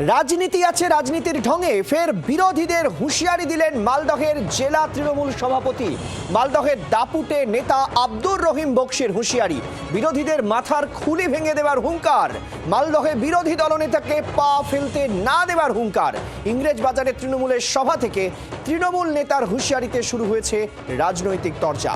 রাজনীতি আছে রাজনীতির ঢঙে, ফের বিরোধীদের হুঁশিয়ারি দিলেন মালদহের জেলা তৃণমূল সভাপতি। মালদহের দাপুটে নেতা আব্দুর রহিম বক্সির হুঁশিয়ারি, বিরোধীদের মাথার খুলি ভেঙে দেওয়ার হুঙ্কার। মালদহে বিরোধী দলনেতাকে পা ফেলতে না দেওয়ার হুঙ্কার। ইংরেজ বাজারে তৃণমূলের সভা থেকে তৃণমূল নেতার হুঁশিয়ারিতে শুরু হয়েছে রাজনৈতিক তরজা।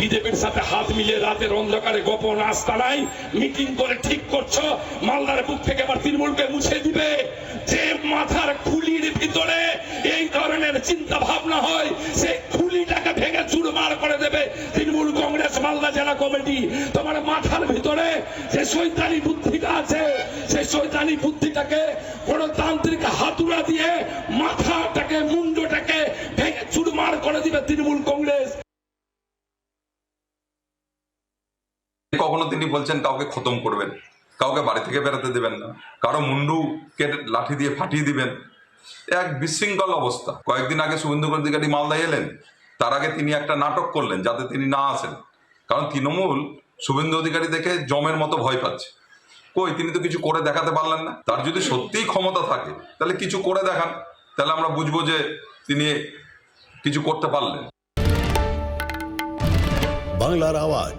বিজেপির সাথে হাত মিলিয়ে রাতের অন্ধকারে গোপন আস্তানায় মিটিং করে ঠিক করছ, মালদার বুক থেকে আবার তৃণমূলকে মুছে দিবে। যে মাথার খুলির ভিতরে এই ধরনের চিন্তা ভাবনা হয়, সেই খুলিটাকে ভেঙে চুরমার করে দেবে তৃণমূল কংগ্রেস মালদা জেলা কমিটি। তোমার মাথার ভিতরে যে শৈতানি বুদ্ধিটা আছে, সেই শৈতানি বুদ্ধিটাকে গণতান্ত্রিক হাতুড়া দিয়ে মাথাটাকে, মুন্ডটাকে ভেঙে চুরমার করে দিবে তৃণমূল কংগ্রেস। কখনো তিনি বলছেন কাউকে খতম করবেন, কাউকে বাড়ি থেকে বেরোতে দেবেন না, কারও মুন্ডু কেটে লাঠি দিয়ে ফাটিয়ে দিবেন। এক বিশৃঙ্খল অবস্থা। কয়েকদিন আগে শুভেন্দু অধিকারী মালদায় এলেন, তার আগে তিনি একটা নাটক করলেন যাতে তিনি না আসেন। কারণ তৃণমূল শুভেন্দু অধিকারী দেখে জমের মতো ভয় পাচ্ছে। কই, তিনি তো কিছু করে দেখাতে পারলেন না। তার যদি সত্যিই ক্ষমতা থাকে, তাহলে কিছু করে দেখান। তাহলে আমরা বুঝব যে তিনি কিছু করতে পারলেন। বাংলার আওয়াজ।